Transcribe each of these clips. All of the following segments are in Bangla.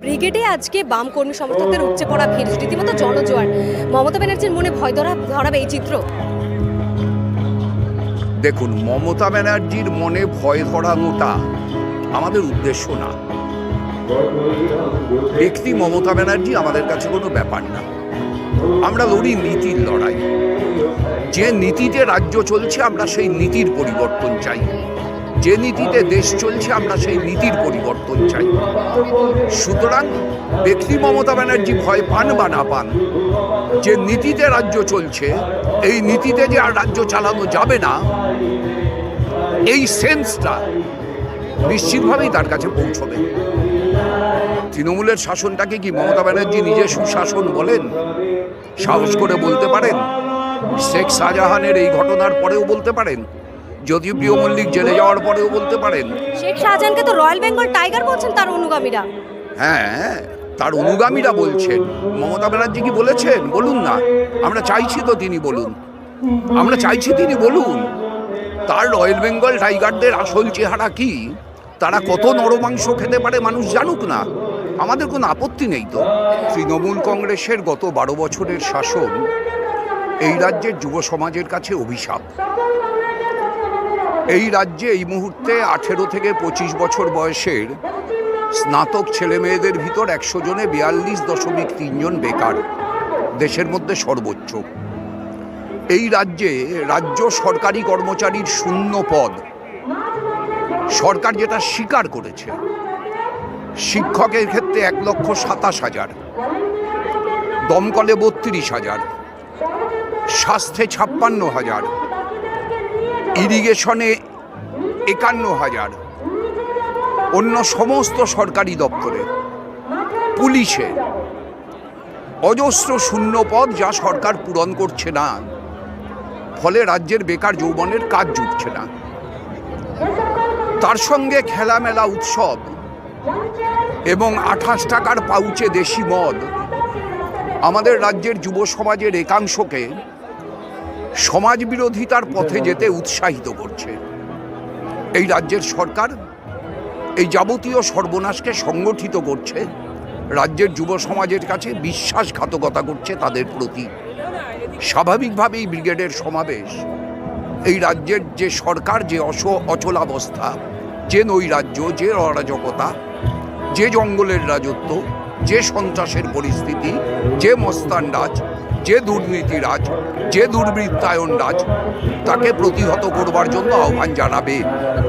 ব্রিগেডে আজকে বাম কর্মী সমর্থকদের উপচে পড়া ভিড়। রীতিমতো জনজোয়ার। মমতা ব্যানার্জির মনে ভয় ধরা ধরাবে এই চিত্র। দেখুন, মমতা ব্যানার্জির মনে ভয় ধরানোটা আমাদের উদ্দেশ্য না। ব্যক্তি মমতা ব্যানার্জি আমাদের কাছে কোনো ব্যাপার না। আমরা লড়ি নীতির লড়াই। যে নীতিতে রাজ্য চলছে, আমরা সেই নীতির পরিবর্তন চাই। যে নীতিতে দেশ চলছে, আমরা সেই নীতির পরিবর্তন চাই। সুতরাং ব্যক্তি মমতা ব্যানার্জি ভয় পান বা না পান, যে নীতিতে রাজ্য চলছে, এই নীতিতে যে আর রাজ্য চালানো যাবে না, এই সেন্সটা নিশ্চিতভাবেই তার কাছে পৌঁছবে। তৃণমূলের শাসনটাকে কি মমতা ব্যানার্জি নিজে সুশাসন বলেন? সাহস করে বলতে পারেন? শেখ শাহজাহানের এই ঘটনার পরেও বলতে পারেন? যদিও প্রিয় মল্লিক জেলে যাওয়ার পরেও বলতে পারেন। শেখ শাহজাহানকে তো রয়্যাল বেঙ্গল টাইগার বলছেন তার অনুগামীরা। হ্যাঁ তার অনুগামীরা বলছেন। মমতা ব্যানার্জি কি বলেছেন? বলুন না। আমরা চাইছি তো তিনি বলুন। আমরা চাইছি তিনি বলুন। তার রয়্যাল বেঙ্গল টাইগারদের আসল চেহারা কি? তারা কত নরমাংস খেতে পারে মানুষ জানুক না? আমাদের কোনো আপত্তি নেই তো। তৃণমূল কংগ্রেসের গত বারো বছরের শাসন এই রাজ্যের যুব সমাজের কাছে অভিশাপ। এই রাজ্যে এই মুহূর্তে আঠেরো থেকে পঁচিশ বছর বয়সের স্নাতক ছেলে মেয়েদের ভিতর একশো জনে বিয়াল্লিশ দশমিক তিনজন বেকার। দেশের মধ্যে সর্বোচ্চ। এই রাজ্যে রাজ্য সরকারি কর্মচারীর শূন্য পদ। সরকার যেটা স্বীকার করেছে, শিক্ষকের ক্ষেত্রে এক লক্ষ সাতাশ হাজার, দমকলে বত্রিশ হাজার, স্বাস্থ্যে ছাপ্পান্ন হাজার ইরিগেশনে একান্ন হাজার। অন্য সমস্ত সরকারি দপ্তরে, পুলিশে। অজস্র শূন্য পদ যা সরকার পূরণ করছে না। ফলে রাজ্যের বেকার যৌবনের কাজ জুটছে না। তার সঙ্গে খেলামেলা উৎসব এবং আঠাশ টাকার পাউচে দেশি মদ। আমাদের রাজ্যের যুব সমাজের একাংশকে সমাজ বিরোধিতার পথে যেতে উৎসাহিত করছে। এই রাজ্যের সরকার এই যাবতীয় সর্বনাশকে সংগঠিত করছে। রাজ্যের যুব সমাজের কাছে বিশ্বাসঘাতকতা করছে তাদের প্রতি। স্বাভাবিকভাবেই ব্রিগেডের সমাবেশ। এই রাজ্যের যে সরকার, যে অস অচলাবস্থা, যে নৈরাজ্য, যে অরাজকতা, যে জঙ্গলের রাজত্ব, যে সন্ত্রাসের পরিস্থিতি, যে মস্তান রাজ যে দুর্নীতি রাজ যে দুর্বৃত্তায়ন রাজ তাকে প্রতিহত করবার জন্য আহ্বান জানাবে।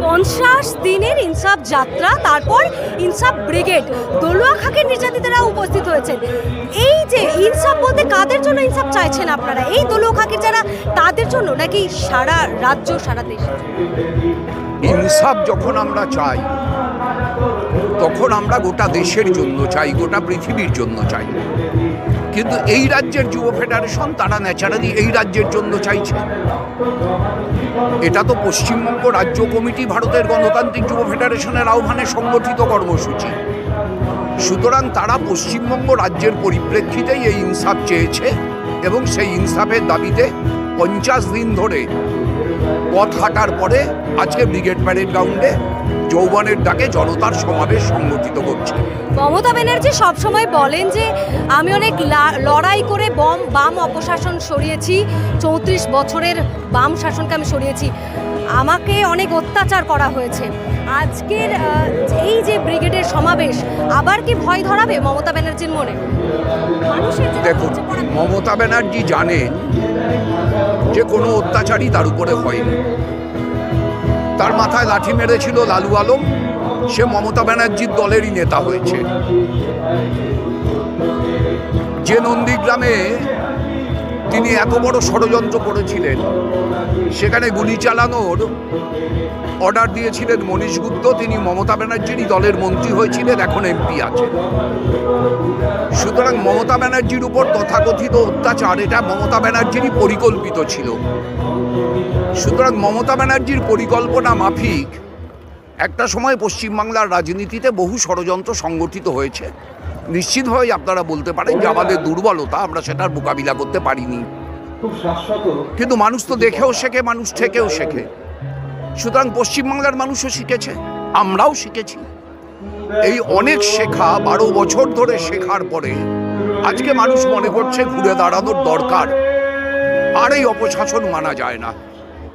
পঞ্চাশ দিনের ইনসাফ যাত্রা তারপর ইনসাফ ব্রিগেড দলুয়া খাকের নির্যাতিতরা উপস্থিত হয়েছে এই যে ইনসাফ বলতে কাদের জন্য ইনসাফ চাইছেন আপনারা? এই দলুয়া খাকের যারা তাদের জন্য নাকি সারা রাজ্য সারা দেশ? ইনসাফ যখন আমরা চাই তখন আমরা গোটা দেশের জন্য চাই গোটা পৃথিবীর জন্য চাই। কিন্তু এই রাজ্যের যুব ফেডারেশন তারা ন্যাচারালি এই রাজ্যের জন্য চাইছে। এটা তো পশ্চিমবঙ্গ রাজ্য কমিটি ভারতের গণতান্ত্রিক যুব ফেডারেশনের আহ্বানে সংগঠিত কর্মসূচি। সুতরাং তারা পশ্চিমবঙ্গ রাজ্যের পরিপ্রেক্ষিতেই এই ইনসাফ চেয়েছে এবং সেই ইনসাফের দাবিতে পঞ্চাশ দিন ধরে পথ হাঁটার পরে আজকে ব্রিগেড প্যারেড গ্রাউন্ডে যৌবনের ডাকে জনতার সমাবেশ সংগঠিত করছে মমতা ব্যানার্জি সবসময় বলেন যে আমি অনেক লড়াই করে বম বাম অপশাসন সরিয়েছি। চৌত্রিশ বছরের বাম শাসনকে আমি সরিয়েছি। আমাকে অনেক অত্যাচার করা হয়েছে। আজকের এই যে ব্রিগেডের সমাবেশ আবার কি ভয় ধরাবে মমতা ব্যানার্জির মনে? দেখুন মমতা ব্যানার্জি জানেন যে কোনো অত্যাচারই তার উপরে হয়নি। তার মাথায় লাঠি মেরেছিল লালু আলম। সে মমতা ব্যানার্জির দলেরই নেতা হয়েছে। যে নন্দীগ্রামে তিনি এত বড় ষড়যন্ত্র করেছিলেন। সেখানে গুলি চালানোর অর্ডার দিয়েছিলেন মনীষ গুপ্ত, তিনি মমতা ব্যানার্জিরই দলের মন্ত্রী হয়েছিলেন, এখন এমপি আছেন। সুতরাং মমতা ব্যানার্জির উপর তথাকথিত অত্যাচার, এটা মমতা ব্যানার্জিরই পরিকল্পিত ছিল। সুতরাং মমতা ব্যানার্জির পরিকল্পনা মাফিক। একটা সময় পশ্চিমবাংলার রাজনীতিতে বহু ষড়যন্ত্র সংগঠিত হয়েছে। নিশ্চিতভাবেই আপনারা বলতে পারেন যে আমাদের দুর্বলতা আমরা সেটার মোকাবিলা করতে পারিনি। কিন্তু মানুষ তো দেখেও শেখে মানুষ থেকেও শেখে। সুতরাং পশ্চিমবাংলার মানুষও শিখেছে আমরাও শিখেছি। এই অনেক শেখা বারো বছর ধরে শেখার পরে আজকে মানুষ মনে করছে ঘুরে দাঁড়ানোর দরকার। আর এই অপশাসন মানা যায় না।